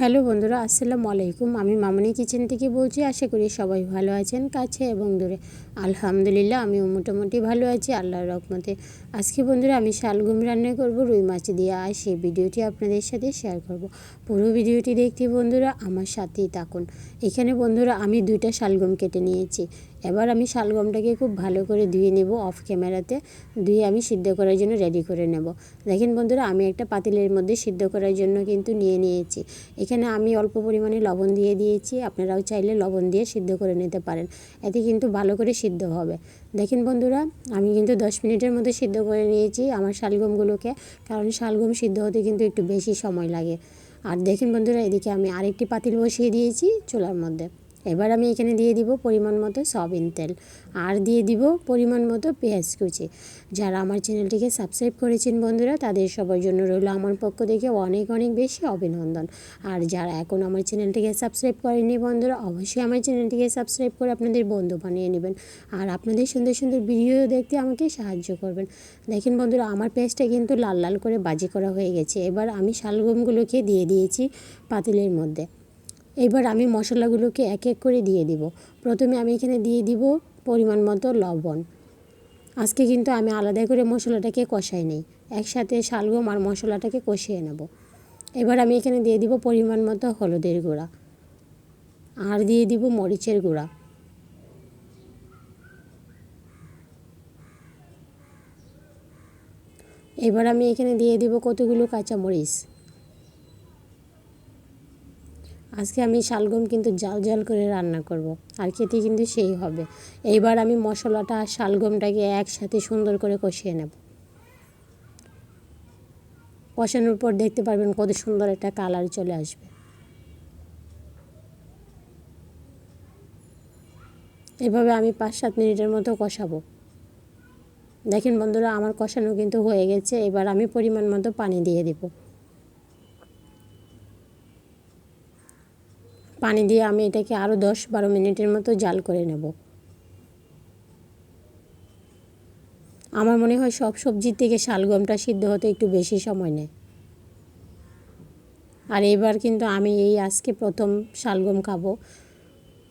Hello বন্ধুরা, আসসালামু আলাইকুম। আমি মামনি কিচেন থেকে বলছি, আশা করি সবাই ভালো আছেন, কাছে এবং দূরে। আলহামদুলিল্লাহ, আমিও মোটামুটি ভালো আছি, আল্লাহর রহমতে। আজকে বন্ধুরা, আমি শালগুম রান্না করব, রুই মাছ দিয়ে, আর সেই ভিডিওটি আপনাদের সাথে শেয়ার করব। পুরো ভিডিওটি দেখতে বন্ধুরা, আমার সাথেই থাকুন। এখানে বন্ধুরা, আমি দুইটা শালগম কেটে নিয়েছি। এবার আমি শালগমটাকে খুব ভালো করে ধুয়ে নেব অফ ক্যামেরাতে ধুয়ে আমি সিদ্ধ করার জন্য রেডি করে নেব। দেখেন বন্ধুরা, আমি একটা পাতিলের মধ্যে সিদ্ধ করার জন্য কিন্তু নিয়ে নিয়েছি। এখানে আমি অল্প পরিমাণে লবণ দিয়ে দিয়েছি। আপনারাও চাইলে লবণ দিয়ে সিদ্ধ করে নিতে পারেন। এতে কিন্তু ভালো করে সিদ্ধ হবে। দেখেন বন্ধুরা, আমি কিন্তু দশ মিনিটের মধ্যে সিদ্ধ করে নিয়েছি আমার শালগমগুলোকে, কারণ শালগম সিদ্ধ হতে কিন্তু একটু বেশি সময় লাগে। আর দেখেন বন্ধুরা, এদিকে আমি আরেকটি পাতিল বসিয়ে দিয়েছি চুলার মধ্যে। এবার আমি এখানে দিয়ে দিব পরিমাণ মতো সয়াবিন তেল। আর দিয়ে দিব পরিমাণ মতো পেঁয়াজ কুচি। যারা আমার চ্যানেলটিকে সাবস্ক্রাইব করেছেন বন্ধুরা, তাদের সবার জন্য রইল আমার পক্ষ থেকে অনেক অনেক বেশি অভিনন্দন। আর যারা এখন আমার চ্যানেলটিকে সাবস্ক্রাইব করেনি বন্ধুরা, অবশ্যই আমার চ্যানেলটিকে সাবস্ক্রাইব করে আপনাদের বন্ধু বানিয়ে নেবেন। আর আপনাদের সুন্দর সুন্দর ভিডিও দেখতে আমাকে সাহায্য করবেন। দেখেন বন্ধুরা, আমার পেঁয়াজটা কিন্তু লাল লাল করে বাজি করা হয়ে গেছে। এবার আমি শালগমগুলোকে দিয়ে দিয়েছি পাতিলের মধ্যে। এবার আমি মশলাগুলোকে এক এক করে দিয়ে দিব। প্রথমে আমি এখানে দিয়ে দিব পরিমাণ মতো লবণ। আজকে কিন্তু আমি আলাদা করে মশলাটাকে কষাই নেই। একসাথে শালগম আর মশলাটাকে কষিয়ে নেব। এবার আমি এখানে দিয়ে দিব পরিমাণ মতো হলুদের গুঁড়া। আর দিয়ে দিব মরিচের গুঁড়া। এবার আমি এখানে দিয়ে দিব কতগুলো কাঁচামরিচ। আজকে আমি শালগম কিন্তু জাল জাল করে রান্না করব। আর খেতে কিন্তু সেই হবে। এইবার আমি মশলাটা আর শালগমটাকে একসাথে সুন্দর করে কষিয়ে নেব। কষানোর পর দেখতে পারবেন কত সুন্দর একটা কালার চলে আসবে। এভাবে আমি পাঁচ সাত মিনিটের মতো কষাবো। দেখেন বন্ধুরা, আমার কষানো কিন্তু হয়ে গেছে। এবার আমি পরিমাণ মতো পানি দিয়ে দেবো। পানি দিয়ে আমি এটাকে আরও দশ বারো মিনিটের মতো জাল করে নেব। আমার মনে হয় সব সবজির থেকে শালগমটা সিদ্ধ হতে একটু বেশি সময় নেয়। আর এবার কিন্তু আমি এই আজকে প্রথম শালগম খাব।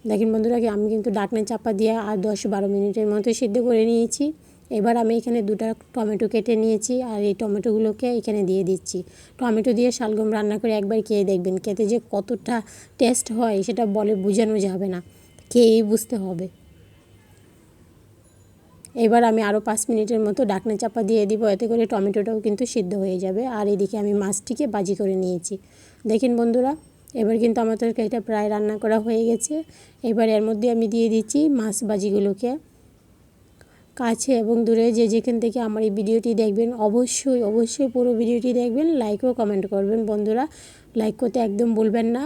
দেখেন বন্ধুরা আমি কিন্তু ডাকনা চাপা দিয়ে আর দশ বারো মিনিটের মতো সিদ্ধ করে নিয়েছি। এবার আমি এখানে দুটা টমেটো কেটে নিয়েছি আর এই টমেটোগুলোকে এখানে দিয়ে দিচ্ছি। টমেটো দিয়ে শালগম রান্না করে একবার খেয়ে দেখবেন, খেতে যে কতটা টেস্ট হয় সেটা বলে বোঝানো যাবে না, খেয়েই বুঝতে হবে। এবার আমি আরও পাঁচ মিনিটের মতো ডাকনা চাপা দিয়ে দিব, এতে করে টমেটোটাও কিন্তু সিদ্ধ হয়ে যাবে। আর এদিকে আমি মাছটিকে বাজি করে নিয়েছি। দেখেন বন্ধুরা, এবার কিন্তু আমার তরকারিটা প্রায় রান্না করা হয়ে গেছে। এবার এর মধ্যে আমি দিয়ে দিচ্ছি মাছ বাজিগুলোকে। কাছে এবং দূরে যে যেখান থেকে আমার এই ভিডিওটি দেখবেন, অবশ্যই অবশ্যই পুরো ভিডিওটি দেখবেন লাইক ও কমেন্ট করবেন। বন্ধুরা লাইক করতে একদম বলবেন না।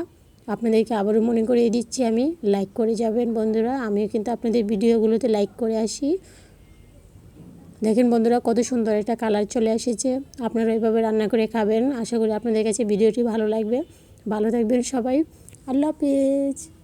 আপনাদেরকে আবারও মনে করিয়ে দিচ্ছি আমি লাইক করে যাবেন বন্ধুরা। আমিও কিন্তু আপনাদের ভিডিওগুলোতে লাইক করে আসি। দেখেন বন্ধুরা, কত সুন্দর একটা কালার চলে এসেছে। আপনারা এইভাবে রান্না করে খাবেন। আশা করি আপনাদের কাছে ভিডিওটি ভালো লাগবে। ভালো থাকবেন সবাই। আল্লাহ হাফিজ।